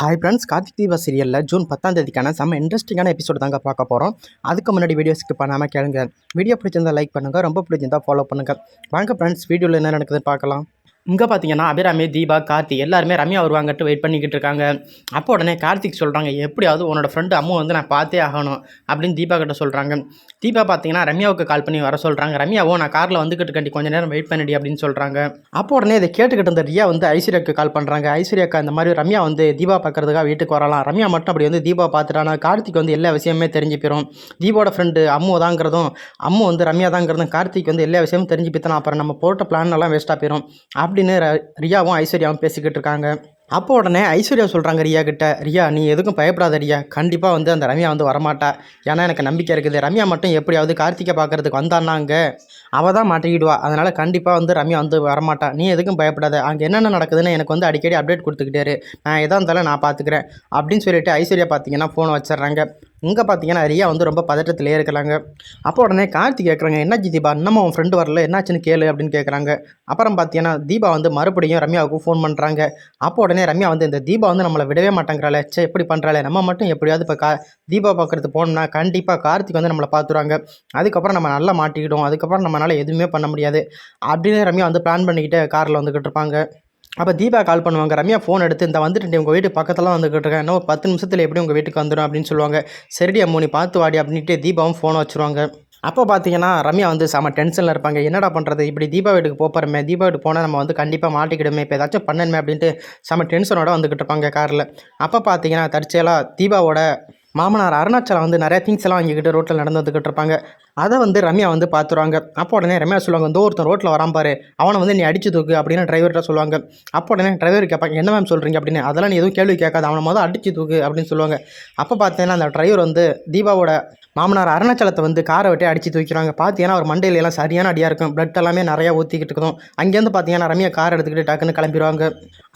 Hi friends Karthik Deepa சீரியலில் June பத்தாம் தேதிக்கான செம்ம இன்ட்ரெஸ்டிங்கான எபிசோடு தாங்க பார்க்க போகிறோம் அதுக்கு முன்னாடி வீடியோ ஸ்கிப் பண்ணாமல் கேளுங்க. வீடியோ பிடிச்சிருந்தா லைக் பண்ணுங்கள் ரொம்ப பிடிச்சிருந்தா ஃபாலோ பண்ணுங்கள் வாங்க ஃப்ரெண்ட்ஸ் வீடியோவில் என்ன நடக்குதுன்னு பார்க்கலாம். இங்கே பார்த்தீங்கன்னா அபிராமி தீபா கார்த்தி எல்லாருமே ரம்யா வருவாங்கட்டு வெயிட் பண்ணிக்கிட்டு இருக்காங்க. அப்போ உடனே கார்த்திக் சொல்கிறாங்க எப்படியாவது உன்னோட ஃப்ரெண்டு அம்மு வந்து நான் பார்த்தே ஆகணும் அப்படின்னு தீபா கிட்ட சொல்கிறாங்க தீபா பார்த்தீங்கன்னா ரம்யாவுக்கு கால் பண்ணி வர சொல்கிறாங்க ரம்யாவோ நான் காரில் வந்துக்கிட்டு கண்டி கொஞ்ச நேரம் வெயிட் பண்ணிடி அப்படின்னு சொல்கிறாங்க அப்போ உடனே இதை கேட்டுக்கிட்டு இருந்த ரியா வந்து ஐஸ்வர்யாவுக்கு கால் பண்ணுறாங்க ஐஸ்வர்யாக்கா இந்த மாதிரி ரம்யா வந்து தீபா பார்க்குறதுக்காக வீட்டுக்கு வரலாம். ரம்யா மட்டும் அப்படி வந்து தீபா பார்த்துட்டானா கார்த்திக் வந்து எல்லா விஷயமே தெரிஞ்சு போயிடும் தீபாவோட ஃப்ரெண்டு அம்மு தாங்கிறதும் அம்மு வந்து ரம்யா தாங்கிறதும் கார்த்திக் வந்து எல்லா விஷயமும் தெரிஞ்சு பித்தனா அப்புறம் நம்ம போட்ட பிளான் எல்லாம் வேஸ்ட்டாக போயிடும் அப்படின்னு ரியாவும் ஐஸ்வர்யாவும் பேசிக்கிட்டு இருக்காங்க. அப்போ உடனே ஐஸ்வர்யா சொல்கிறாங்க ரியா கிட்ட ரியா நீ எதுக்கும் பயப்படாத ரியா. கண்டிப்பாக வந்து அந்த ரம்யா வந்து வரமாட்டா. ஏன்னா எனக்கு நம்பிக்கை இருக்குது. ரம்யா மட்டும் எப்படியாவது கார்த்திகை பார்க்கறதுக்கு வந்தான்னாங்க அவள் தான் மாட்டிக்கிடுவா. அதனால் கண்டிப்பாக வந்து ரம்யா வந்து வரமாட்டா. நீ எதுக்கும் பயப்படாத. அங்கே என்னென்ன நடக்குதுன்னு எனக்கு வந்து அடிக்கடி அப்டேட் கொடுத்துக்கிட்டாரு. நான் எதாக இருந்தாலும் நான் பார்த்துக்கிறேன் அப்படின்னு சொல்லிட்டு ஐஸ்வர்யா பார்த்தீங்கன்னா ஃபோனை வச்சிடுறாங்க. இங்கே பார்த்தீங்கன்னா ரியா வந்து ரொம்ப பதட்டத்திலே இருக்கிறாங்க. அப்போ உடனே கார்த்தி கேட்குறாங்க என்னாச்சு தீபா இன்னமும் உன் ஃப்ரெண்டு வரல. என்னாச்சுன்னு கேளு. அப்படின்னு கேட்குறாங்க அப்புறம் பார்த்தீங்கன்னா தீபா வந்து மறுபடியும் ரம்யாவுக்கு ஃபோன் பண்ணுறாங்க அப்போ உடனே ரம்யா வந்து இந்த தீபா வந்து நம்மளை விடவே மாட்டேங்கிறாளே. சே எப்படி பண்ணுறாளே நம்ம மட்டும் எப்படியாவது இப்போ கா தீபா பார்க்குறது போனோம்னா கண்டிப்பாக கார்த்திக் வந்து நம்மளை பார்த்துருவாங்க அதுக்கப்புறம் நம்ம நல்லா மாட்டிக்கிடும் அதுக்கப்புறம் நம்மளால் எதுவுமே பண்ண முடியாது. அப்படின்னு ரம்யா வந்து பிளான் பண்ணிக்கிட்டு காரில் வந்துக்கிட்டு இருப்பாங்க. அப்போ தீபா கால் பண்ணுவாங்க. ரம்யா ஃபோன் எடுத்து இந்த வந்துட்டு உங்கள் வீட்டு பக்கத்தில் வந்துக்கிட்டு இருக்கேன். இன்னும் பத்து நிமிஷத்தில் எப்படி உங்கள் வீட்டுக்கு வந்துடும் அப்படின்னு சொல்லுவாங்க. சரிடி அம்மோ நீ பார்த்து வாடி அப்படின்ட்டு தீபாவும் ஃபோனை வச்சுருவாங்க. அப்போ பார்த்தீங்கன்னா ரம்யா வந்து செம டென்ஷனில் இருப்பாங்க. என்னடா பண்ணுறது இப்படி தீபா வீட்டுக்கு போகிறோமே தீபா வீட்டுக்கு போனால் நம்ம வந்து கண்டிப்பாக மாட்டிக்கிடுமே. இப்போ ஏதாச்சும் பண்ணணுமே அப்படின்ட்டு செம டென்ஷனோட வந்துக்கிட்டு இருப்பாங்க காரில். அப்போ பார்த்தீங்கன்னா தற்செயலாக தீபாவோட மாமனார் அருணாச்சலம் வந்து நிறைய திங்ஸ் எல்லாம் வாங்கிக்கிட்டு ரோட்டில் நடந்து வந்துக்கிட்டு இருப்பாங்க. அதை வந்து ரம்யா வந்து பார்த்துருவாங்க அப்போ உடனே ரம்யா சொல்லுவாங்க இந்த ஒருத்தன் ரோட்டில் வரான் பாரு. அவனை வந்து நீ அடிச்சு தூக்கு அப்படின்னு டிரைவர்கிட்ட சொல்லுவாங்க. அப்போ உடனே டிரைவர் கேட்பாங்க என்ன மேம் சொல்கிறீங்க அப்படின்னு. அதெல்லாம் நீ எதுவும் கேள்வி கேட்காது. அவனை முதல் அடிச்சு தூக்கு அப்படின்னு சொல்லுவாங்க. அப்போ பார்த்தீங்கன்னா அந்த டிரைவர் வந்து தீபாவோட மாமனார் அருணாச்சலத்தை வந்து காரை விட்டு அடிச்சு தூக்கிறாங்க பார்த்தீங்கன்னா அவர் மண்டையில எல்லாம் சரியான அடியாக இருக்கும். பிளட் எல்லாமே நிறையா ஊற்றிக்கிட்டு இருக்கும் அங்கேருந்து பார்த்தீங்கன்னா ரம்யா கார் எடுத்துக்கிட்டு டக்குன்னு கிளம்பிடுவாங்க.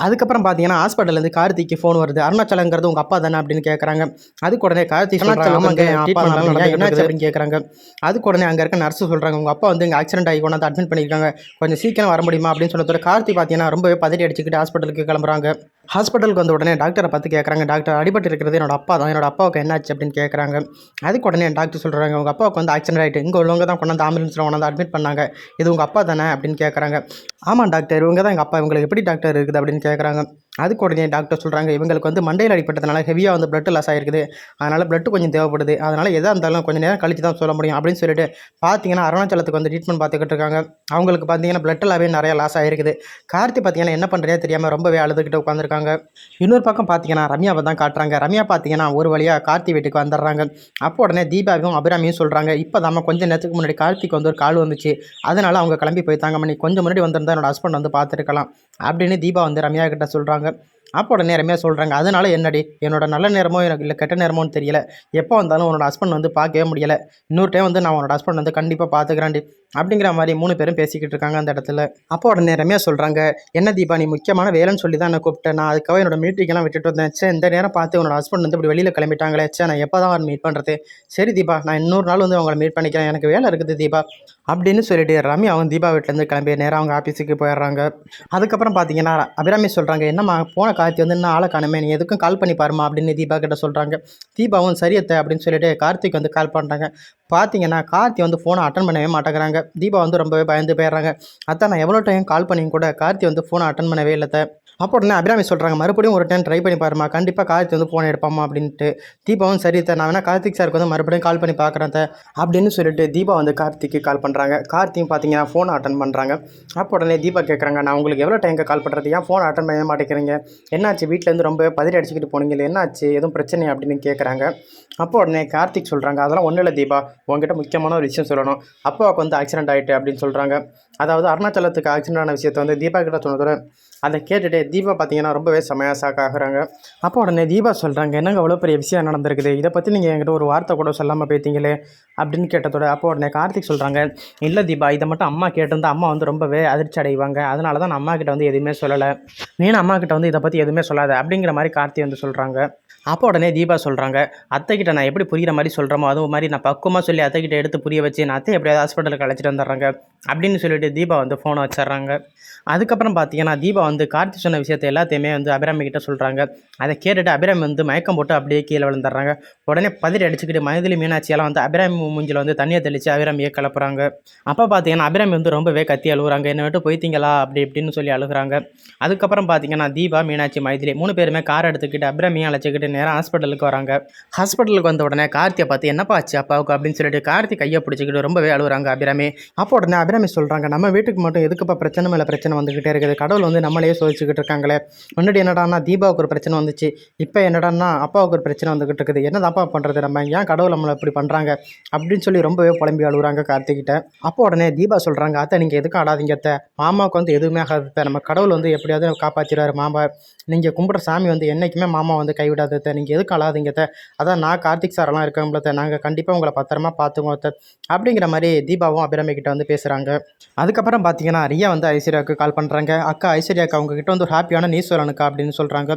அதுக்கப்புறம் பார்த்தீங்கன்னா ஹாஸ்பிட்டல்லேருந்து கார்த்திக்கு ஃபோன் வருது. அருணாச்சலங்கிறது உங்கள் அப்பா தானே? அப்படின்னு கேட்குறாங்க அதுக்கு உடனே கார்த்திக் என்னாச்சு அப்படின்னு கேட்குறாங்க அதுக்கு உடனே அங்கே இருக்க நர்ஸு சொல்கிறாங்க உங்கள் அப்பா வந்து இங்கே ஆக்சிடென்ட் ஆகி கொண்டாந்து அட்மிட் பண்ணியிருக்காங்க. கொஞ்சம் சீக்கிரம் வர முடியுமா? அப்படின்னு சொன்னதோட கார்த்தி பார்த்தீங்கன்னா ரொம்பவே பதறி அடிச்சுக்கிட்டு ஹாஸ்பிட்டலுக்கு கிளம்புறாங்க. ஹாஸ்பிட்டலுக்கு வந்த உடனே டாக்டரை பார்த்து கேட்குறாங்க. டாக்டர் அடிபட்டு இருக்கிறது என்னோட அப்பா தான். என்னோட அப்பாவுக்கு என்னாச்சு அப்படின்னு கேட்குறாங்க. அதுக்கு உடனே டாக்டர் சொல்கிறாங்க உங்கள் அப்பாவுக்கு வந்து ஆக்சிடென்ட் ஆகிட்டு இங்கே உள்ளவங்க தான் கொண்டாந்து ஆம்புலன்ஸில் கொண்டாந்து அட்மிட் பண்ணாங்க. இது உங்கள் அப்பா தானே? அப்படின்னு கேட்குறாங்க. ஆமாம் டாக்டர் இவங்க தான் எங்கள் அப்பா. இவங்களுக்கு எப்படி டாக்டர் இருக்குது? அப்படின்னு கேட்குறாங்க. அதுக்கு உடனே டாக்டர் சொல்கிறாங்க இவங்களுக்கு வந்து மண்டையில் அடிப்பட்டதுனால ஹெவியாக வந்து பிளட் லாஸ் ஆகிருக்குது அதனால் பிளட் கொஞ்சம் தேவைப்படுது. அதனால் எதாக இருந்தாலும் கொஞ்சம் நேரம் கழிச்சு தான் சொல்ல முடியும் அப்படின்னு சொல்லிட்டு பார்த்தீங்கன்னா அருணாச்சலத்துக்கு வந்து ட்ரீட்மெண்ட் பார்த்துக்கிட்டு இருக்காங்க. அவங்களுக்கு பார்த்தீங்கன்னா பிளட் எல்லாமே நிறையா லாஸ் ஆகிருக்குது கார்த்தி பார்த்தீங்கன்னா என்ன பண்ணுறதே தெரியாமல் ரொம்பவே அழுதுகிட்டு உட்காந்துருக்காங்க இன்னொரு பக்கம் பார்த்தீங்கன்னா ரம்யாவை தான் காட்டுறாங்க. ரம்யா பார்த்தீங்கன்னா ஒரு வழியாக கார்த்தி வீட்டுக்கு வந்துடுறாங்க. அப்போ உடனே தீபாவும் அபிராமியும் சொல்கிறாங்க இப்போ தான் கொஞ்சம் நேரத்துக்கு முன்னாடி கார்த்திக் வந்து ஒரு கால் வந்துச்சு. அதனால் அவங்க கிளம்பி போயிட்டாங்க மணி கொஞ்சம் முன்னாடி வந்திருந்தா என்னோட ஹஸ்பண்ட் வந்து பார்த்துருக்கலாம் அப்படின்னு தீபா வந்து ரம்யா கிட்ட சொல்கிறாங்க அப்போ உடனே நேரமே சொல்கிறாங்க அதனால என்னடி? என்னோட நல்ல நேரமோ எனக்கு இல்லை கெட்ட நேரமோன்னு தெரியல. எப்போ வந்தாலும் உன்னோட ஹஸ்பண்ட் வந்து பார்க்கவே முடியல. இன்னொரு டைம் வந்து நான் உன்னோட ஹஸ்பண்ட் வந்து கண்டிப்பாக பார்த்துக்கிறேன்டி. அப்படிங்கிற மாதிரி மூணு பேரும் பேசிக்கிட்டு இருக்காங்க அந்த இடத்துல. அப்போ உடனே ரம்யா சொல்கிறாங்க என்ன தீபா நீ முக்கியமான வேலைன்னு சொல்லி தான் நான் கூப்பிட்டேன் நான் அதுக்காக என்னோட மீட்டிங்கெல்லாம் விட்டுட்டு வந்தேன். சே இந்த நேரம் பார்த்து உன்னோட ஹஸ்பண்ட் வந்து இப்படி வெளியில் கிளம்பிட்டாங்களே. சே நான் எப்போ தான் மீட் பண்ணுறது சரி தீபா நான் இன்னொரு நாள் வந்து அவங்களை மீட் பண்ணிக்கிறேன். எனக்கு வேலை இருக்குது தீபா. அப்படின்னு சொல்லிட்டு ரம்யா அவங்க தீபா வீட்டிலேருந்து கிளம்பி நேராக அவங்க ஆஃபீஸுக்கு போயிடுறாங்க. அதுக்கப்புறம் பார்த்தீங்கன்னா அபிராமி சொல்கிறாங்க என்னம்மா போன கார்த்தி வந்து இன்னும் ஆளை காணுமே நீ எதுக்கும் கால் பண்ணி பாருமா அப்படின்னு தீபா கிட்ட சொல்கிறாங்க தீபாவும் சரியத்தை அப்படின்னு சொல்லிட்டு கார்த்திக் வந்து கால் பண்ணுறாங்க பார்த்தீங்கன்னா கார்த்தி வந்து ஃபோனை அட்டன் பண்ணவே மாட்டேங்கிறாங்க. தீபா வந்து ரொம்பவே பயந்து போயிடுறாங்க. அதான் நான் எவ்வளோ டைம் கால் பண்ணியும் கூட கார்த்தி வந்து ஃபோனை அட்டன் பண்ணவே இல்லை அப்போ உடனே அபிராமி சொல்கிறாங்க மறுபடியும் ஒரு டைம் ட்ரை பண்ணி பாருமா கண்டிப்பாக கார்த்தி வந்து ஃபோன் எடுப்பாமா அப்படின்ட்டு. தீபாவும் சரி நான் வேணா கார்த்திக் சாருக்கு வந்து மறுபடியும் கால் பண்ணி பார்க்குறேன் அப்படின்னு சொல்லிட்டு தீபா வந்து கார்த்திக்கு கால் பண்ணுறாங்க கார்த்தியும் பார்த்தீங்கன்னா ஃபோனை அட்டன் பண்ணுறாங்க அப்போ உடனே தீபா கேட்குறாங்க நான் உங்களுக்கு எவ்வளோ டைம்க்கு கால் பண்ணுறது ஏன் ஃபோன் அட்டன் பண்ண மாட்டேங்கிறீங்க? என்னாச்சு? வீட்டிலேருந்து ரொம்ப பதறி அடிச்சுக்கிட்டு போனீங்களே என்னாச்சு? எதுவும் பிரச்சனை அப்படின்னு கேட்குறாங்க அப்போ உடனே கார்த்திக் சொல்கிறாங்க அதெல்லாம் ஒன்றும் இல்லை தீபா. உங்ககிட்ட முக்கியமான ஒரு விஷயம் சொல்லணும். அப்பாவுக்கு வந்து ஆக்சிடென்ட் ஆகிட்டு அப்படின்னு சொல்கிறாங்க அதாவது அருணாச்சலத்துக்கு ஆக்சிடென்ட் ஆன விஷயத்தை வந்து தீபா கிட்ட சொன்னதோட அதை கேட்டுட்டு தீபா பார்த்தீங்கன்னா ரொம்பவே செமையாக ஷாக் ஆகுறாங்க. அப்போ உடனே தீபா சொல்கிறாங்க என்னங்க அவ்வளோ பெரிய விஷயம் நடந்திருக்குது? இதை பற்றி நீங்கள் என்கிட்ட ஒரு வார்த்தை கூட சொல்லாமல் போயிட்டீங்களே? அப்படின்னு கேட்டதோட அப்போ உடனே கார்த்திக் சொல்கிறாங்க இல்லை தீபா இதை மட்டும் அம்மா கேட்டிருந்தா அம்மா வந்து ரொம்பவே அதிர்ச்சி அடைவாங்க. அதனால தான் நான் அம்மா கிட்ட வந்து எதுவுமே சொல்லலை. நீனும் அம்மா கிட்ட வந்து இதை பற்றி எதுவுமே சொல்லாத? அப்படிங்கிற மாதிரி கார்த்தி வந்து சொல்கிறாங்க அப்போ உடனே தீபா சொல்கிறாங்க அத்தைக்கிட்ட நான் எப்படி புரிகிற மாதிரி சொல்கிறோமோ அதுவும் மாதிரி நான் பக்குவமாக சொல்லி அத்தைக்கிட்ட எடுத்து புரிய வச்சு நான் அத்தை எப்படியாவது ஹாஸ்பிட்டலுக்கு அழைச்சிட்டு வந்துடுறாங்க அப்படின்னு சொல்லிட்டு தீபா வந்து ஃபோனை வச்சிடுறாங்க. அதுக்கப்புறம் பார்த்தீங்கன்னா தீபா வந்து கார்த்தி சொன்ன விஷயத்தை எல்லாத்தையுமே வந்து அபிராமி கிட்ட சொல்கிறாங்க அதை கேட்டுட்டு அபிராமி வந்து மயக்கம் போட்டு அப்படியே கீழே விழுந்துடுறாங்க. உடனே பதிரி அடிச்சுக்கிட்டு மைதிலி மீனாட்சியெல்லாம் வந்து அபிராமி மூஞ்சில் வந்து தண்ணியை தெளித்து அபிராமியை கிளப்புறாங்க. அப்போ பார்த்தீங்கன்னா அபிராமி வந்து ரொம்பவே கத்தி அழுகுறாங்க என்ன விட்டு போய்த்தீங்களா அப்படி இப்படின்னு சொல்லி அழுகுறாங்க. அதுக்கப்புறம் பார்த்தீங்கன்னா தீபா மீனாட்சி மைதிலி மூணு பேருமே கார் எடுத்துக்கிட்டு அபிராமியை அழைச்சிக்கிட்டு நேராக ஹாஸ்பிட்டலுக்கு வராங்க. ஹாஸ்பிட்டலுக்கு வந்த உடனே கார்த்தியை பார்த்து என்னப்பா ஆச்சு அப்பாவுக்கு? அப்படின்னு சொல்லிட்டு கார்த்தி கையை பிடிச்சிக்கிட்டு ரொம்பவே அழுகுறாங்க அபிராமி. அப்போ உடனே அபிராமி சொல்கிறாங்க நம்ம வீட்டுக்கு மட்டும் எதுக்குப்பா பிரச்சனை மேலே பிரச்சனை வந்துக்கிட்டே இருக்குது? கடவுள் வந்து நம்மளையே சோதிச்சுக்கிட்டு இருக்காங்களே. முன்னாடி என்னடான்னா தீபாவுக்கு ஒரு பிரச்சனை வந்துச்சு. இப்போ என்னடான்னா அப்பாவுக்கு ஒரு பிரச்சனை வந்துக்கிட்டு இருக்குது. என்னதான்ப்பா பண்ணுறது நம்ம? ஏன் கடவுள் நம்மளை இப்படி பண்ணுறாங்க அப்படின்னு சொல்லி ரொம்பவே புலம்பி அழுகுறாங்க கார்த்திகிட்ட. அப்போ உடனே தீபா சொல்கிறாங்க அத்தை நீங்கள் எதுக்கும் ஆடாதீங்க அத்தை? மாமாவுக்கு வந்து எதுவுமே ஆகாது நம்ம கடவுள் வந்து எப்படியாவது காப்பாற்றிடுவார் மாமா. நீங்கள் கும்பிட்ற சாமி வந்து என்றைக்குமே மாமா வந்து கைவிடாது அத்தை. நீங்கள் எதுக்கு அழாதீங்க அதான் நான் கார்த்திக் சாரெல்லாம் இருக்கோம்ல நாங்கள் கண்டிப்பாக உங்களை பத்திரமா பார்த்துக்குவோம் அத்தை. அப்படிங்கிற மாதிரி தீபாவும் அபிராமி கிட்ட வந்து பேசுகிறாங்க அதுக்கப்புறம் பார்த்தீங்கன்னா ரியா வந்து ஐஸ்வர்யாவுக்கு கால் பண்ணுறாங்க அக்கா ஐஸ்வர்யாக்கா அவங்ககிட்ட வந்து ஒரு ஹாப்பியான நியூஸ் சொல்லணுக்கா அப்படின்னு சொல்கிறாங்க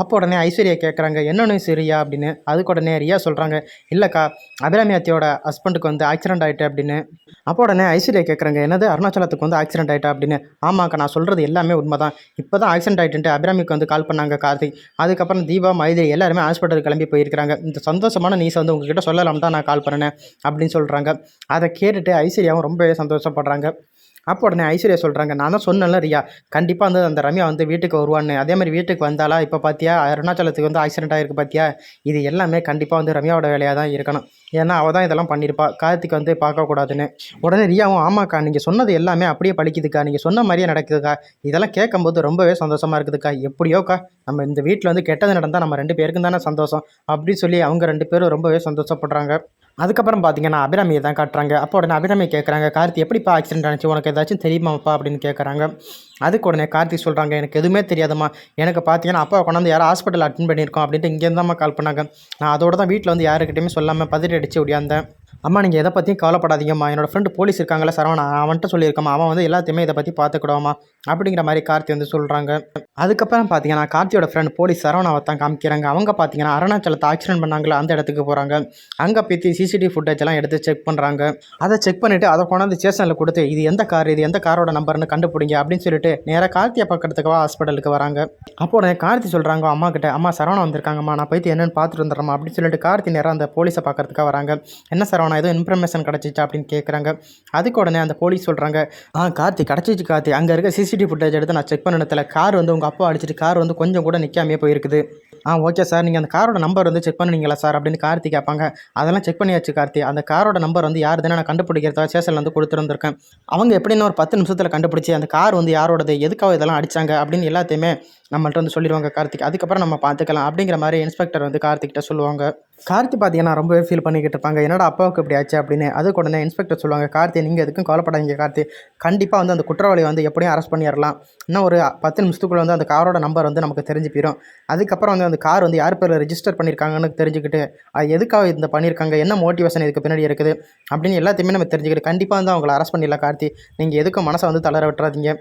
அப்போ உடனே ஐஸ்வர்யா கேட்குறாங்க என்ன நியூஸ் ரியா? அப்படின்னு. அதுக்கு உடனே ரியா சொல்கிறாங்க இல்லைக்கா அபிராமி அத்தியோட ஹஸ்பண்டுக்கு வந்து ஆக்சிடென்ட் ஆகிட்டு அப்படின்னு. அப்போ உடனே ஐஸ்வர்யா கேட்குறாங்க என்னது? அருணாச்சலத்துக்கு வந்து ஆக்சிடென்ட் ஆகிட்டா அப்படின்னு. ஆமாக்கா நான் சொல்கிறது எல்லாமே உண்மை தான் இப்போ தான் ஆக்சிடென்ட் ஆகிட்டு அபிராமிக்கு வந்து கால் பண்ணாங்க கார்த்திக். அதுக்கப்புறம் தீபா மைதிரி எல்லாருமே ஹாஸ்பிட்டல் கிளம்பி போயிருக்கிறாங்க. இந்த சந்தோஷமான நியூஸ் வந்து உங்ககிட்ட சொல்லலாம் தான் நான் கால் பண்ணினேன் அப்படின்னு சொல்கிறாங்க அதை கேட்டுட்டு ஐஸ்வர்யாவும் ரொம்பவே சந்தோஷப்படுறாங்க. அப்போ உடனே ஐஸ்வர்யா சொல்கிறாங்க நான் தான் சொன்னேன்ல ரியா. கண்டிப்பாக வந்து அந்த ரம்யா வந்து வீட்டுக்கு வருவான்னு. அதே மாதிரி வீட்டுக்கு வந்தாலா இப்போ பார்த்தியா அருணாச்சலத்துக்கு வந்து ஆக்சிடென்ட் ஆகிருக்கு பார்த்தியா இது எல்லாமே கண்டிப்பாக வந்து ரம்யாவோட வேலையாக தான் இருக்கணும். ஏன்னா அவள் தான் இதெல்லாம் பண்ணியிருப்பா கார்த்திக் வந்து பார்க்கக்கூடாதுன்னு உடனே ரியாவும் ஆமாக்கா நீங்கள் சொன்னது எல்லாமே அப்படியே பழிக்குதுக்கா நீங்கள் சொன்ன மாதிரியே நடக்குதுக்கா. இதெல்லாம் கேட்கும்போது ரொம்பவே சந்தோஷமாக இருக்குதுக்கா. எப்படியோக்கா நம்ம இந்த வீட்டில் வந்து கெட்டது நடந்தால் நம்ம ரெண்டு பேருக்கும் தானே சந்தோஷம் அப்படின்னு சொல்லி அவங்க ரெண்டு பேரும் ரொம்பவே சந்தோஷப்படுறாங்க. அதுக்கப்புறம் பார்த்தீங்கன்னா அபிராமியை தான் காட்டுறாங்க. அப்போ உடனே அபிராமி கேட்குறாங்க கார்த்தி எப்படிப்பா ஆக்சிடென்ட் ஆனிச்சு? உனக்கு ஏதாச்சும் தெரியுமாப்பா? அப்படின்னு கேட்குறாங்க அதுக்கு உடனே கார்த்தி சொல்கிறாங்க எனக்கு எதுவுமே தெரியாதம்மா. எனக்கு பார்த்தீங்கன்னா அப்பா கொண்டாந்து யாரும் ஹாஸ்பிட்டல் அட்மிட் பண்ணியிருக்கோம். அப்படின்ட்டு இங்கேருந்தாம்மா கால் பண்ணாங்க. நான் அதோட தான் வீட்டில் வந்து யாருக்கிட்டையுமே சொல்லாமல் பதறி அடித்து ஓடியாந்தேன். அம்மா நீங்கள் எதை பற்றியும் கவலைப்படாதீங்கம்மா. என்னோட ஃப்ரெண்டு போலீஸ் இருக்காங்களே சரவணா. அவன்கிட்ட சொல்லியிருக்கம்மா. அவன் வந்து எல்லாத்தையுமே இதை பற்றி பார்த்துக்கிடுவாம்மா அப்படிங்கிற மாதிரி கார்த்தி வந்து சொல்கிறாங்க அதுக்கப்புறம் பார்த்தீங்கன்னா கார்த்தியோட ஃப்ரெண்ட் போலீஸ் சரவணாவை தான் காமிக்கிறாங்க. அவங்க பார்த்தீங்கன்னா அருணாச்சலத்தை ஆக்சிடென்ட் பண்ணாங்களே அந்த இடத்துக்கு போகிறாங்க அங்கே பற்றி சிசிடிவி ஃபுட்டேஜ் எல்லாம் எடுத்து செக் பண்ணுறாங்க அதை செக் பண்ணிவிட்டு அதை கொண்டாந்து ஸ்டேஷனில் கொடுத்து இது எந்த கார் இது எந்த காரோட நம்பர்னு கண்டுபிடிங்க அப்படின்னு சொல்லிட்டு நேராக கார்த்தியை பார்க்கறதுக்காக ஹாஸ்பிட்டலுக்கு வராங்க. அப்போ உடனே கார்த்தி சொல்கிறாங்க அம்மா கிட்ட அம்மா சரவணா வந்திருக்காங்கம்மா. நான் போயிட்டு என்னன்னு பார்த்துட்டு வந்துடுறேம்மா. அப்படின்னு சொல்லிட்டு கார்த்தி நேராக அந்த போலீஸை பார்க்கறதுக்காக வராங்க. என்ன சார் சரவணா ஏதோ இன்ஃபர்மேஷன் கிடச்சிச்சா அப்படின்னு கேட்குறாங்க அதுக்கு உடனே அந்த போலீஸ் சொல்கிறாங்க ஆ கார்த்தி கிடச்சிச்சு கார்த்தி. அங்கே இருக்க சிசிடிவி ஃபுட்டேஜ் எடுத்து நான் செக் பண்ணினதில் கார் வந்து உங்கள் அப்பா அடிச்சிட்டு கார் வந்து கொஞ்சம் கூட நிற்காமே போயிருக்குது. ஆ ஓகே சார் நீங்கள் அந்த காரோட நம்பர் வந்து செக் பண்ணுவீங்களா சார் அப்படின்னு கார்த்தி கேட்பாங்க. அதெல்லாம் செக் பண்ணியாச்சு கார்த்தி. அந்த காரோட நம்பர் வந்து யார் தானே நான் கண்டுபிடிக்கிறதா ஸ்டேஷனில் வந்து கொடுத்துருந்துருக்கேன். அவங்க எப்படின்னு ஒரு பத்து நிமிஷத்தில் கண்டுபிடிச்சி அந்த கார் வந்து யாரோடது எதுக்காக இதெல்லாம் அடித்தாங்க அப்படின்னு எல்லாத்தையுமே நம்மள்ட்ட வந்து சொல்லிடுவாங்க கார்த்திக். அதுக்கப்புறம் நம்ம பார்த்துக்கலாம் அப்படிங்கிற மாதிரி இன்ஸ்பெக்டர் வந்து கார்த்திக்கிட்ட சொல்லுவாங்க. கார்த்தி பார்த்தீங்கன்னா ரொம்பவே ஃபீல் பண்ணிக்கிட்டு இருப்பாங்க. என்னடா அப்பாவுக்கு இப்படி ஆச்சு? அப்படின்னு அதுக்கு உடனே இன்ஸ்பெக்டர் சொல்லுவாங்க கார்த்தி நீங்கள் எதுக்கும் கவலைப்படாதீங்க கார்த்தி. கண்டிப்பாக வந்து அந்த குற்றவாளியை வந்து எப்படியும் அரெஸ்ட் பண்ணிடலாம். இன்னும் ஒரு பத்து நிமிஷத்துக்குள்ளே வந்து அந்த காரோட நம்பர் வந்து நமக்கு தெரிஞ்சு போயிடும் அதுக்கப்புறம் வந்து அந்த கார் வந்து யார் பேரில் ரிஜிஸ்டர் பண்ணியிருக்காங்கன்னு தெரிஞ்சுக்கிட்டு அது எதுக்காக இந்த பண்ணியிருக்காங்க என்ன மோட்டிவேஷன் இதுக்கு பின்னாடி இருக்குது? அப்படின்னு எல்லாத்தையுமே நம்ம தெரிஞ்சுக்கிட்டு கண்டிப்பாக வந்து அவங்கள அரெஸ்ட் பண்ணிடலாம் கார்த்தி. நீங்கள் எதுக்கும் மனசை வந்து தளர விட்டுறாதீங்க.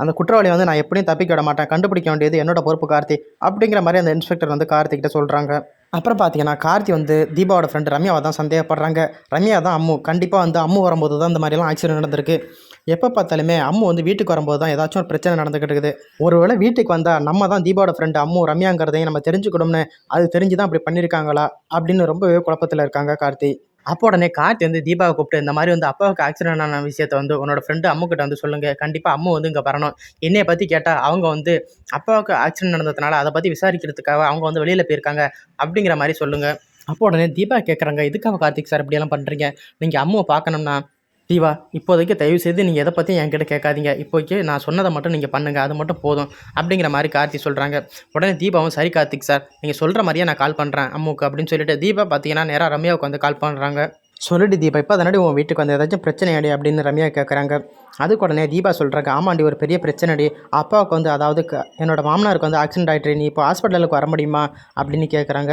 அந்த குற்றவாளி வந்து நான் எப்படியும் தப்பிக்க விட மாட்டேன். கண்டுபிடிக்க வேண்டியது என்னோட பொறுப்பு கார்த்தி. அப்படிங்கிற மாதிரி அந்த இன்ஸ்பெக்டர் வந்து கார்த்திக்கிட்ட சொல்கிறாங்க அப்புறம் பார்த்தீங்கன்னா கார்த்தி வந்து தீபாவோட ஃப்ரெண்டு ரம்யாவை தான் சந்தேகப்படுறாங்க. ரம்யா தான் அம்மு. கண்டிப்பாக வந்து அம்மு வரும்போது தான் இந்த மாதிரிலாம் ஆக்சிடென்ட் நடந்திருக்கு. எப்போ பார்த்தாலுமே அம்மு வந்து வீட்டுக்கு வரும்போது தான் ஏதாச்சும் ஒரு பிரச்சனை நடந்துக்கிட்டு இருக்குது. ஒருவேளை வீட்டுக்கு வந்தால் நம்ம தான் தீபாவோட ஃப்ரெண்டு அம்மு ரம்யாங்கிறதையும் நம்ம தெரிஞ்சுக்கணும்னு அது தெரிஞ்சு தான் அப்படி பண்ணியிருக்காங்களா? அப்படின்னு ரொம்பவே குழப்பத்தில் இருக்காங்க கார்த்தி. அப்போ உடனே கார்த்தி வந்து தீபாவை கூப்பிட்டு இந்த மாதிரி வந்து அப்பாவுக்கு ஆக்சிடென்ட் ஆன விஷயத்த வந்து உன்னோட ஃப்ரெண்டு அம்முக்கிட்ட வந்து சொல்லுங்கள் கண்டிப்பாக அம்மு வந்து இங்கே வரணும். என்னைய பற்றி கேட்டால் அவங்க வந்து அப்பாவுக்கு ஆக்சிடென்ட் நடந்ததுனால அதை பற்றி விசாரிக்கிறதுக்காக அவங்க வந்து வெளியில் போயிருக்காங்க அப்படிங்கிற மாதிரி சொல்லுங்கள் அப்போ உடனே தீபா கேட்குறாங்க இதுக்காக கார்த்திக் சார் இப்படியெல்லாம் பண்ணுறீங்க நீங்கள் அம்முவை பார்க்கணும்னா தீபா இப்போதைக்கு தயவு செய்து நீங்கள் எதை பற்றியும் என்கிட்ட கேட்காதீங்க. இப்போதைக்கு நான் சொன்னதை மட்டும் நீங்கள் பண்ணுங்கள் அது மட்டும் போதும் அப்படிங்கிற மாதிரி கார்த்தி சொல்கிறாங்க உடனே தீபாவும் சரி கார்த்திக் சார் நீங்கள் சொல்கிற மாதிரியே நான் கால் பண்ணுறேன் அம்முக்கு அப்படின்னு சொல்லிட்டு தீபா பார்த்தீங்கன்னா நேராக ரம்யாவுக்கு வந்து கால் பண்ணுறாங்க சொல்லிட்டு தீபா இப்போ அதனாடி உன் வீட்டுக்கு வந்து ஏதாச்சும் பிரச்சனையாடி அப்படின்னு ரம்யா கேட்குறாங்க அதுக்கு உடனே தீபா சொல்கிறாங்க ஆமாண்டி ஒரு பெரிய பிரச்சனைடி. அப்பாவுக்கு வந்து அதாவது க மாமனாருக்கு வந்து ஆக்சிடென்ட் ஆகிட்டு நீ இப்போ ஹாஸ்பிட்டலுக்கு வர முடியுமா அப்படின்னு கேட்குறாங்க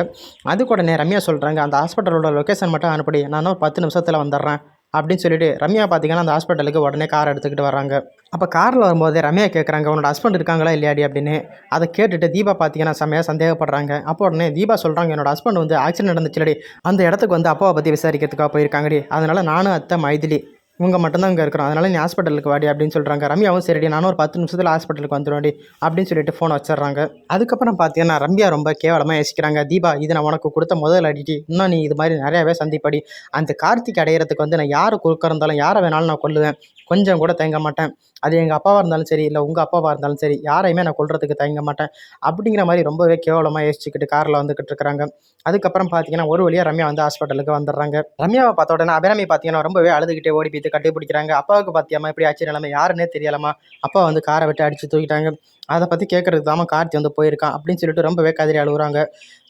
அதுக்கு உடனே ரம்யா சொல்கிறாங்க அந்த ஹாஸ்பிட்டலோட லொக்கேஷன் மட்டும் அனுப்பி நான் பத்து நிமிஷத்தில் வந்துடுறேன். அப்படின்னு சொல்லிட்டு ரம்யா பார்த்தீங்கன்னா அந்த ஹாஸ்பிட்டலுக்கு உடனே கார் எடுத்துக்கிட்டு வராங்க அப்போ காரில் வரும்போதே ரம்யா கேட்குறாங்க உன்னோட ஹஸ்பண்ட் இருக்காங்களா இல்லையாடி? அப்படின்னு. அதை கேட்டுட்டு தீபா பார்த்தீங்கன்னா செம்மையாக சந்தேகப்படுறாங்க. அப்போ உடனே தீபா சொல்கிறாங்க என்னோட ஹஸ்பண்ட் வந்து ஆக்சிடென்ட் நடந்துச்சுலடி. அந்த இடத்துக்கு வந்து அப்பாவை பற்றி விசாரிக்கிறதுக்காக போயிருக்காங்கடி. அதனால் நானும் அத்தை மைதிலி இவங்க மட்டும்தான் இங்கே இருக்கிறோம். அதனால் நீ ஹாஸ்பிட்டலுக்கு வாடி அப்படின்னு சொல்கிறாங்க ரம்யாவும் சரிடி நானும் ஒரு பத்து நிமிஷத்தில் ஹாஸ்பிட்டலுக்கு வந்துடுவேன்டி அப்படின்னு சொல்லிட்டு ஃபோன் வச்சிடுறாங்க. அதுக்கப்புறம் பார்த்தீங்கன்னா ரம்யா ரொம்ப கேவலமாக யோசிக்கிறாங்க. தீபா இது நான் உனக்கு கொடுத்த முதல் அடிட்டி இன்னும் நீ இது மாதிரி நிறையாவே சந்திப்படி. அந்த கார்த்திக் அடையிறதுக்கு வந்து நான் யார் கொடுக்குறந்தாலும் யாரை வேணாலும் நான் கொல்லுவேன். கொஞ்சம் கூட தயங்க மாட்டேன். அது எங்கள் அப்பாவாக இருந்தாலும் சரி இல்லை உங்கள் அப்பாவாக இருந்தாலும் சரி யாரையுமே நான் கொள்றதுக்கு தயங்க மாட்டேன். அப்படிங்கிற மாதிரி ரொம்பவே கேவலமாக யோசிச்சுக்கிட்டு காரில் வந்துக்கிட்டு இருக்கிறாங்க. அதுக்கப்புறம் பார்த்தீங்கன்னா ஒரு வழியாக ரம்யா வந்து ஹாஸ்பிட்டலுக்கு வந்துடுறாங்க. ரம்யாவை பார்த்த உடனே அபிராமி பார்த்தீங்கன்னா ரொம்பவே அழுதுகிட்டே ஓடி போய்த்து கட்டிப்பிடிக்கிறாங்க அப்பாவுக்கு பார்த்தியாமா இப்படி ஆச்சு நிலமை யாருன்னே தெரியலாமா அப்பா வந்து காரை விட்டு அடித்து தூக்கிட்டாங்க. அதை பற்றி கேட்குறதுக்கு தான் கார்த்தி வந்து போயிருக்கான் அப்படின்னு சொல்லிட்டு ரொம்பவே கதிரி அழுகுறாங்க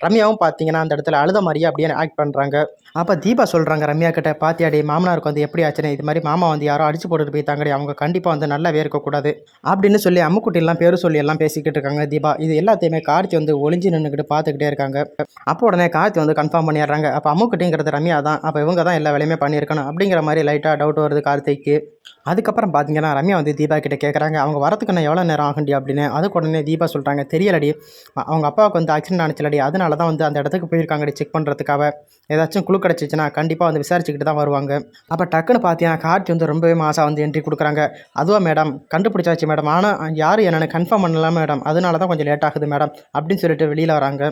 ரம்யாவும் பார்த்தீங்கன்னா அந்த இடத்துல அழுத மாதிரியே அப்படியே ஆக்ட் பண்ணுறாங்க அப்போ தீபா சொல்கிறாங்க ரம்யா கிட்ட பாத்தியாடி மாமனாருக்கு வந்து எப்படி ஆச்சுன்னு? இது மாதிரி மாமா வந்து யாரோ அடிச்சு போட்டுட்டு போயிட்டாங்கடி அவங்க கண்டிப்பாக வந்து நல்லாவே இருக்கக்கூடாது அப்படின்னு சொல்லி அம்முக்குட்டிலாம் பேரு சொல்லி எல்லாம் பேசிக்கிட்டு இருக்காங்க. தீபா இது எல்லாத்தையுமே கார்த்தி வந்து ஒளிஞ்சு நின்றுக்கிட்டு பார்த்துக்கிட்டே இருக்காங்க. அப்போ உடனே கார்த்தி வந்து கன்ஃபார்ம் பண்ணிடுறாங்க. அப்போ அம்முக்குட்டிங்கிறது ரம்யா தான் அப்போ இவங்க தான் எல்லா வேலையுமே பண்ணியிருக்கணும். அப்படிங்கிற மாதிரி லைட்டாக டவுட் வருது கார்த்திக்கு. அதுக்கப்புறம் பார்த்தீங்கன்னா ரம்யா வந்து தீபா கிட்டே கேட்குறாங்க அவங்க வரத்துக்கு நான் எவ்வளோ நேரம் ஆகுண்டி அப்படின்னு. அதுக்கு உடனே தீபா சொல்கிறாங்க தெரியலடி. அவங்க அப்பாவுக்கு வந்து ஆக்சிடென்ட் ஆனிச்சலடி அதனால தான் வந்து அந்த இடத்துக்கு போயிருக்காங்கடி செக் பண்ணுறதுக்காக ஏதாச்சும் குழு கிடச்சிச்சின்னா கண்டிப்பாக வந்து விசாரிச்சுக்கிட்டு தான் வருவாங்க. அப்போ டக்குன்னு பார்த்தீங்கன்னா கார்த்தி வந்து ரொம்பவே மாசாக வந்து என்ட்ரி கொடுக்குறாங்க. அதுவா மேடம் கண்டுபிடிச்சாச்சு மேடம் ஆனால் யார் என்னென்னு கன்ஃபார்ம் பண்ணலாம் மேடம் அதனால தான் கொஞ்சம் லேட் ஆகுது மேடம் அப்படின்னு சொல்லிட்டு வெளியில் வராங்க.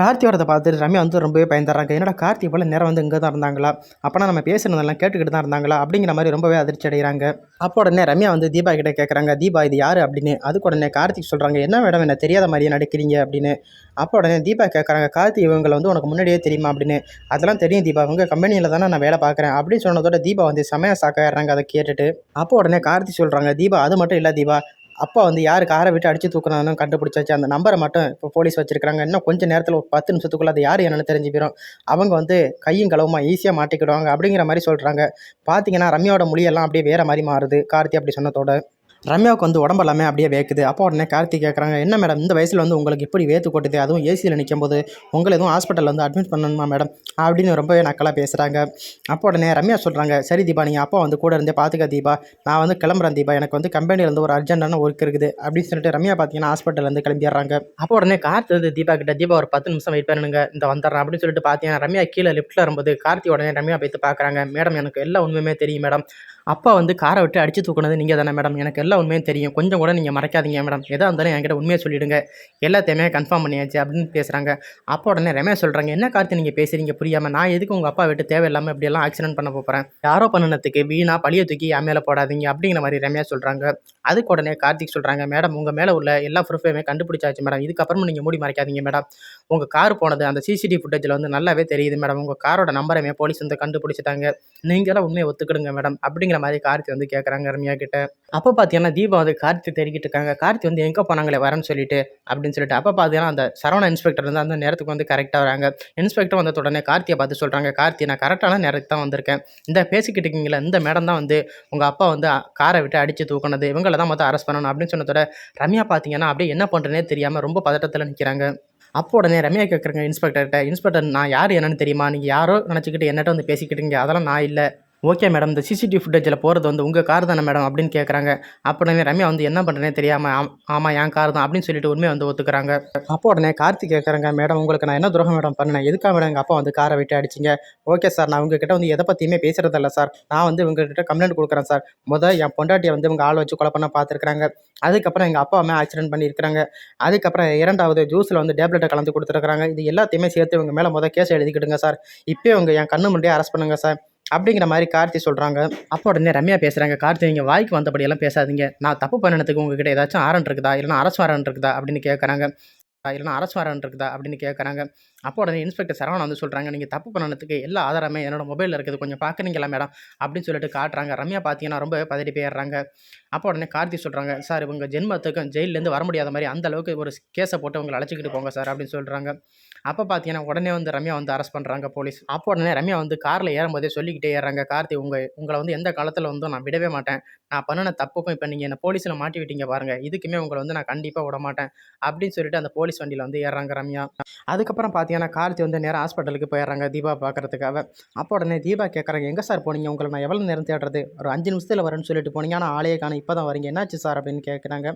கார்த்தி வரதை பார்த்துட்டு ரம்யா வந்து ரொம்பவே பயந்துடுறாங்க. என்னோட கார்த்தி இவ்வளோ நேரம் வந்து இங்கே தான் இருந்தாங்களா? அப்போனா நம்ம பேசுனதெல்லாம் கேட்டுக்கிட்டு தான் இருந்தாங்களா? அப்படிங்கிற மாதிரி ரொம்பவே அதிர்ச்சி அடைகிறாங்க. அப்போ உடனே ரம்யா வந்து தீபா கிட்ட கேட்குறாங்க தீபா இது யார்? அப்படின்னு. அதுக்கு உடனே கார்த்திக் சொல்கிறாங்க என்ன மேடம் என்ன தெரியாத மாதிரியே நடிக்கிறீங்க? அப்படின்னு. அப்போ உடனே தீபா கேட்குறாங்க கார்த்திக் இவங்களை வந்து உனக்கு முன்னாடியே தெரியுமா? அப்படின்னு. அதெல்லாம் தெரியும் தீபா உங்கள் கம்பெனியில் தானே நான் வேலை பார்க்குறேன். அப்படின்னு சொன்னதோட தீபா வந்து செமையா சாக்காயிடுறாங்க அதை கேட்டுட்டு. அப்போ உடனே கார்த்திக் சொல்கிறாங்க தீபா அது மட்டும் இல்லை தீபா அப்பா வந்து யார் காரை விட்டு அடித்து தூக்குறான்னு கண்டுபிடிச்சாச்சு. அந்த நம்பரை மட்டும் இப்போ போலீஸ் வச்சிருக்காங்க இன்னும் கொஞ்சம் நேரத்தில் ஒரு பத்து நிமிஷத்துக்குள்ள அது யார் என்னன்னு தெரிஞ்சு போயிடும் அவங்க வந்து கையும் களவுமா ஈஸியாக மாட்டிக்கிடுவாங்க அப்படிங்கிற மாதிரி சொல்கிறாங்க பார்த்தீங்கன்னா ரம்யாவோட மொழியெல்லாம் அப்படியே வேற மாதிரி மாறுது. கார்த்தி அப்படி சொன்னதோட. ரம்யாவுக்கு வந்து உடம்பு எல்லாமே அப்படியே வேக்குது. அப்போ உடனே கார்த்தி கேட்குறாங்க என்ன மேடம் இந்த வயசில் வந்து உங்களுக்கு இப்படி வேத்து கொட்டுது? அதுவும் ஏசியில் நிற்கும் போது உங்களை எதுவும் ஹாஸ்பிட்டலில் வந்து அட்மிட் பண்ணணுமா மேடம் அப்படின்னு ரொம்பவே நக்கலாக பேசுகிறாங்க அப்போ உடனே ரம்யா சொல்கிறாங்க சரி தீபா நீங்கள் அப்பா வந்து கூட இருந்தே பார்த்துக்க தீபா. நான் வந்து கிளம்புறேன் தீபா. எனக்கு வந்து கம்பெனிலேருந்து ஒரு அர்ஜென்ட்டான ஒர்க் இருக்குது. அப்படின்னு சொல்லிட்டு ரம்யா பார்த்தீங்கன்னா ஹாஸ்பிட்டல்லேருந்து கிளம்பிடுறாங்க. அப்போ உடனே கார்த்தி வந்து தீபா கிட்ட தீபா ஒரு பத்து நிமிஷம் வெயிட் பண்ணுங்க. இந்த வந்துடுறேன். அப்படின்னு சொல்லிட்டு பார்த்தீங்கன்னா ரம்யா கீழே லிஃப்ட்டில் வரும்போது கார்த்தி உடனே ரம்யா போய்த்து பார்க்குறாங்க மேடம் எனக்கு எல்லா உண்மையுமே தெரியும் மேடம் அப்பா வந்து காரை விட்டு அடித்து தூக்குனது நீங்கள் தானே மேடம் எனக்கு எல்லா உண்மையும் தெரியும். கொஞ்சம் கூட நீங்கள் மறைக்காதீங்க மேடம் எதாக இருந்தாலும் என்கிட்ட உண்மையை சொல்லிடுங்க. எல்லாத்தையுமே கன்ஃபார்ம் பண்ணியாச்சு அப்படின்னு பேசுகிறாங்க அப்போ உடனே ரமேஷ் சொல்கிறாங்க என்ன கார்த்தி நீங்கள் பேசுகிறீங்க புரியாமல் நான் எதுக்கு உங்கள் அப்பா விட்டு தேவையில்லாமல் இப்படியெல்லாம் ஆக்சிடென்ட் பண்ண போகிறேன் யாரோ பண்ணினதுக்கு வீணாக பழிய தூக்கி என் மேலே போடாதீங்க அப்படிங்கிற மாதிரி ரமேஷ் சொல்கிறாங்க அதுக்கு உடனே கார்த்திக் சொல்கிறாங்க மேடம் உங்கள் மேலே உள்ள எல்லா ப்ரூஃபையுமே கண்டுபிடிச்சாச்சு மேடம் இதுக்கப்புறமும் நீங்கள் மூடி மறைக்காதீங்க மேடம் உங்கள் கார் போனது அந்த சிசிடிவி ஃபுட்டேஜில் வந்து நல்லாவே தெரியுது மேடம் உங்கள் காரோட நம்பரையுமே போலீஸ் வந்து கண்டுபிடிச்சிட்டாங்க. நீங்களாம் உண்மையை ஒத்துக்கிடுங்க மேடம் அப்படிங்கிற மாதிரி கார்த்தி வந்து கேட்குறாங்க ரம்யா கிட்ட. அப்போ பார்த்தீங்கன்னா தீபா வந்து கார்த்தி தெரிவிக்கிட்டு இருக்காங்க. கார்த்தி வந்து எங்கே போனாங்களே வரேன்னு சொல்லிட்டு அப்படின்னு சொல்லிட்டு அப்போ பார்த்தீங்கன்னா அந்த சரவண இன்ஸ்பெக்டர் வந்து அந்த நேரத்துக்கு வந்து கரெக்டாக வராங்க. இன்ஸ்பெக்டர் வந்த உடனே கார்த்தியை பார்த்து சொல்கிறாங்க கார்த்தி நான் கரெக்டான நேரத்துக்கு தான் வந்திருக்கேன். இந்த பேசிக்கிட்டு இருக்கீங்களா இந்த மேடம் தான் வந்து உங்கள் அப்பா வந்து காரை விட்டு அடித்து தூக்குனது. இவங்கள தான் மொத்தம் அரெஸ்ட் பண்ணணும் அப்படின்னு சொன்னதோட ரம்யா பார்த்தீங்கன்னா அப்படியே என்ன பண்ணுறேனே தெரியாமல் ரொம்ப பதட்டத்தில் நிற்கிறாங்க அப்போ உடனே ரம்யா கேட்குறாங்க இன்ஸ்பெக்டர்கிட்ட இன்ஸ்பெக்டர் நான் யார் என்னன்னு தெரியுமா? நீங்கள் யாரோ நினச்சிக்கிட்டு என்னட்ட வந்து பேசிக்கிட்டீங்க அதெல்லாம் நான் இல்லை. ஓகே மேடம் இந்த சிசிடிவி ஃபுட்டேஜில் போகிறது வந்து உங்கள் கார் தானே மேடம் அப்படின்னு கேட்குறாங்க அப்போ உடனே ரம்யா வந்து என்ன பண்ணுறேனே தெரியாமல் ஆமாம் என் கார் தான் அப்படின்னு சொல்லிட்டு உண்மையை வந்து ஒத்துக்கிறாங்க. அப்போ உடனே கார்த்தி கேட்குறாங்க மேடம் உங்களுக்கு நான் என்ன துரோகம் மேடம் பண்ணேன் எதுக்காக மேடம் எங்கள் அப்பா வந்து காரை விட்டு அடிச்சிங்க? ஓகே சார் நான் உங்ககிட்ட வந்து எதை பற்றியுமே பேசுகிறதில்ல சார். நான் வந்து உங்ககிட்ட கம்ப்ளைண்ட் கொடுக்குறேன் சார். முதல் என் பொண்டாட்டியை வந்து உங்கள் ஆள் வச்சு கொலை பண்ண பார்த்துருக்குறாங்க அதுக்கப்புறம் எங்கள் அப்பா அம்மா ஆக்சிடென்ட் பண்ணியிருக்கிறாங்க. அதுக்கப்புறம் இரண்டாவது ஜூஸில் வந்து டேப்லெட்டை கலந்து கொடுத்துருக்குறாங்க. இது எல்லாத்தையுமே சேர்த்து உங்கள் மேலே முதல் கேஸ் எழுதிக்கிடுங்க சார். இப்போ உங்கள் என் கண்ணு முன்னாடியே அரெஸ்ட் பண்ணுங்கள் சார். அப்படிங்கிற மாதிரி கார்த்தி சொல்கிறாங்க அப்போ உடனே ரம்யா பேசுகிறாங்க கார்த்தி நீங்கள் வாய்க்கு வந்தபடியெல்லாம் பேசாதீங்க. நான் தப்பு பண்ணினதுக்கு உங்ககிட்ட ஏதாச்சும் ஆரன் இருக்குதா? இல்லைனா அரசு வாரன் இருக்குதா? அப்படின்னு கேட்குறாங்க இல்லைனா அரசு வாரன் இருக்குதா? அப்படின்னு கேட்குறாங்க அப்போ உடனே இன்ஸ்பெக்டர் சரவணன் வந்து சொல்கிறாங்க நீங்கள் தப்பு பண்ணதுக்கு எல்லா ஆதாரமே என்னோட மொபைலில் இருக்குது. கொஞ்சம் பார்க்குறீங்களா மேடம் அப்படின்னு சொல்லிட்டு காட்டுறாங்க. ரம்யா பார்த்தீங்கன்னா ரொம்ப பதறி போயிடுறாங்க. அப்போ உடனே கார்த்தி சொல்கிறாங்க சார் இவங்க ஜென்மத்துக்கும் ஜெயிலேருந்து வர முடியாத மாதிரி அந்த அளவுக்கு ஒரு கேஸை போட்டு உங்களை அழைச்சிக்கிட்டு போங்க சார் அப்படின்னு சொல்கிறாங்க அப்போ பார்த்தீங்கன்னா உடனே வந்து ரம்யா வந்து அரெஸ்ட் பண்ணுறாங்க போலீஸ் அப்போ உடனே ரம்யா வந்து காரில் ஏறும்போதே சொல்லிக்கிட்டே ஏறாங்க கார்த்தி உங்கள் உங்களை வந்து எந்த காலத்தில் வந்து நான் விடவே மாட்டேன். நான் பண்ணின தப்புக்கும் இப்போ நீங்கள் என்னை போலீஸில் மாட்டி விட்டீங்க பாருங்கள் இதுக்குமே உங்களை வந்து நான் கண்டிப்பாக விட மாட்டேன் அப்படின்னு சொல்லிட்டு அந்த போலீஸ் வண்டியில் வந்து ஏறுறாங்க ரம்யா. அதுக்கப்புறம் பார்த்து பார்த்தீங்கன்னா கார்த்தி வந்து நேராக ஹாஸ்பிட்டலுக்கு போயிடுறாங்க தீபா பார்க்கறதுக்காக. அப்போ உடனே தீபா கேட்குறாங்க எங்கே சார் போனீங்க? உங்களை நான் எவ்வளோ நேரம் தேடுறது? ஒரு அஞ்சு நிமிஷத்தில் வரேன்னு சொல்லிட்டு போனீங்க. ஆனால் ஆளையே காணும். இப்போ தான் வரீங்க. என்னாச்சு சார்? அப்படின்னு கேட்குறாங்க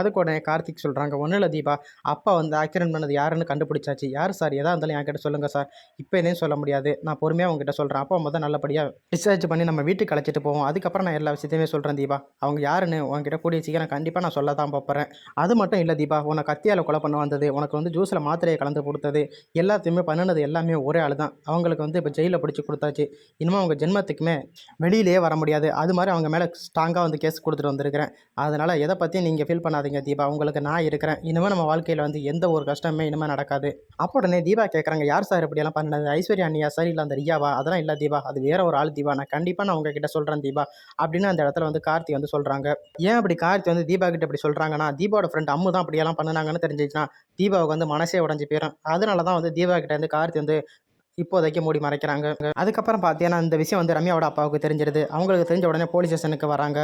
அதுக்கு உடனே கார்த்திக் சொல்கிறாங்க ஒன்றும் இல்லை தீபா அப்பா வந்து ஆக்சிடென்ட் பண்ணது யாருன்னு கண்டுபிடிச்சாச்சு. யார் சார் எதாக இருந்தாலும் என்கிட்ட சொல்லுங்கள் சார் இப்போ எதையும் சொல்ல முடியாது. நான் பொறுமையாக உங்ககிட்ட சொல்கிறேன் அப்பா முதல் நல்லபடியாக டிஸ்சார்ஜ் பண்ணி நம்ம வீட்டுக்கு அழைச்சிட்டு போவோம். அதுக்கப்புறம் நான் எல்லா விஷயத்தையுமே சொல்கிறேன் தீபா. அவங்க யாருன்னு உங்ககிட்ட கூடிய சீக்கிரம் கண்டிப்பாக நான் சொல்ல தான் பார்ப்பறேன் அது மட்டும் இல்லை தீபா உன்னை கத்தியால் கொலை பண்ண வந்தது. உனக்கு வந்து ஜூஸில் மாத்திரையை கலந்து கொடுத்தது. எல்லாத்தையுமே பண்ணினது எல்லாமே ஒரே ஆள் தான் அவங்களுக்கு வந்து இப்போ ஜெயிலில் பிடிச்சி கொடுத்தாச்சு. இனிமேல் அவங்க ஜென்மத்துக்குமே வெளியிலேயே வர முடியாது. அது மாதிரி அவங்க மேலே ஸ்ட்ராங்காக வந்து கேஸ் கொடுத்துட்டு வந்திருக்கிறேன். அதனால் எதை பற்றியும் நீங்கள் ஃபீல் பண்ணாத பண்ணாதீங்க தீபா. உங்களுக்கு நான் இருக்கிறேன். இனிமேல் நம்ம வாழ்க்கையில் வந்து எந்த ஒரு கஷ்டமே இனிமேல் நடக்காது. அப்போ உடனே தீபா கேட்குறாங்க யார் சார் இப்படியெல்லாம் பண்ணது ஐஸ்வர்யா அண்ணியா? சார் இல்லை அந்த ரியாவா? அதெல்லாம் இல்லை தீபா. அது வேற ஒரு ஆள் தீபா. நான் கண்டிப்பாக நான் உங்ககிட்ட சொல்கிறேன் தீபா. அப்படின்னு அந்த இடத்துல வந்து கார்த்தி வந்து சொல்கிறாங்க ஏன் அப்படி கார்த்தி வந்து தீபா கிட்ட இப்படி சொல்கிறாங்கன்னா தீபாவோட ஃப்ரெண்ட் அம்மு தான் அப்படியெல்லாம் பண்ணினாங்கன்னு தெரிஞ்சிச்சுன்னா தீபாவுக்கு வந்து மனசே உடஞ்சி போயிடும் அதனால தான் வந்து தீபா கிட்ட வந்து கார்த்தி வந்து இப்போதைக்கு மூடி மறைக்கிறாங்க. அதுக்கப்புறம் பார்த்தீங்கன்னா இந்த விஷயம் வந்து ரம்யாவோட அப்பாவுக்கு தெரிஞ்சிருது. அவங்களுக்கு தெரிஞ்ச உடனே போலீஸ் ஸ்டேஷனுக்கு வராங்க.